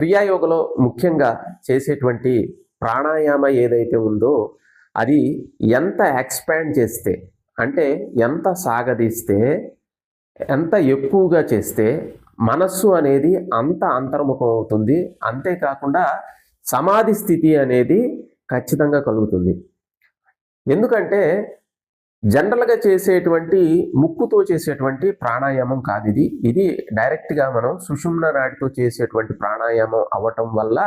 క్రియాయోగలో ముఖ్యంగా చేసేటువంటి ప్రాణాయామ ఏదైతే ఉందో అది ఎంత ఎక్స్పాండ్ చేస్తే అంటే ఎంత సాగదీస్తే ఎంత ఎక్కువగా చేస్తే మనస్సు అనేది అంత అంతర్ముఖం అవుతుంది. అంతేకాకుండా సమాధి స్థితి అనేది ఖచ్చితంగా కలుగుతుంది. ఎందుకంటే జనరల్గా చేసేటువంటి ముక్కుతో చేసేటువంటి ప్రాణాయామం కాదు ఇది. ఇది డైరెక్ట్గా మనం సుషుమ్న నాటితో చేసేటువంటి ప్రాణాయామం అవ్వటం వల్ల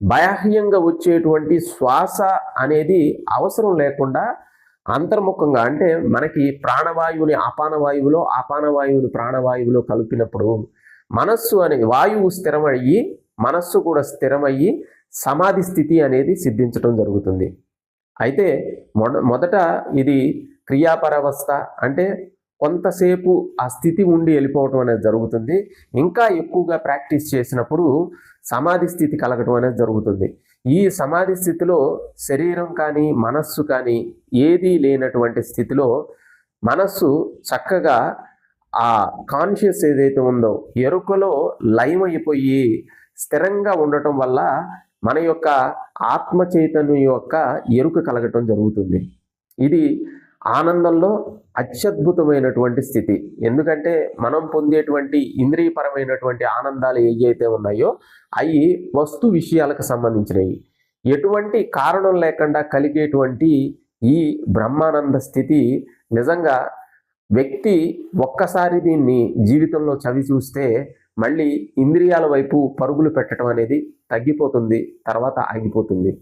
బాహ్యంగా వచ్చేటువంటి శ్వాస అనేది అవసరం లేకుండా అంతర్ముఖంగా అంటే మనకి ప్రాణవాయువుని ఆపానవాయువులో ఆపానవాయువుని ప్రాణవాయువులో కలిపినప్పుడు మనస్సు అనే వాయువు స్థిరమయ్యి మనస్సు కూడా స్థిరమయ్యి సమాధి స్థితి అనేది సిద్ధించడం జరుగుతుంది. అయితే మొ మొదట ఇది క్రియాపరవస్థ అంటే కొంతసేపు ఆ స్థితి ఉండి వెళ్ళిపోవటం అనేది జరుగుతుంది. ఇంకా ఎక్కువగా ప్రాక్టీస్ చేసినప్పుడు సమాధి స్థితి కలగటం అనేది జరుగుతుంది. ఈ సమాధి స్థితిలో శరీరం కానీ మనస్సు కానీ ఏదీ లేనటువంటి స్థితిలో మనస్సు చక్కగా ఆ కాన్షియస్ ఏదైతే ఉందో ఎరుకలో లయమైపోయి స్థిరంగా ఉండటం వల్ల మన యొక్క ఆత్మ చైతన్యం యొక్క ఎరుక కలగటం జరుగుతుంది. ఇది ఆనందంలో అత్యద్భుతమైనటువంటి స్థితి. ఎందుకంటే మనం పొందేటువంటి ఇంద్రియపరమైనటువంటి ఆనందాలు ఏవైతే ఉన్నాయో అవి వస్తు విషయాలకు సంబంధించినవి. ఎటువంటి కారణం లేకుండా కలిగేటువంటి ఈ బ్రహ్మానంద స్థితి నిజంగా వ్యక్తి ఒక్కసారి దీన్ని జీవితంలో చవి చూస్తే మళ్ళీ ఇంద్రియాల వైపు పరుగులు పెట్టడం అనేది తగ్గిపోతుంది తర్వాత ఆగిపోతుంది.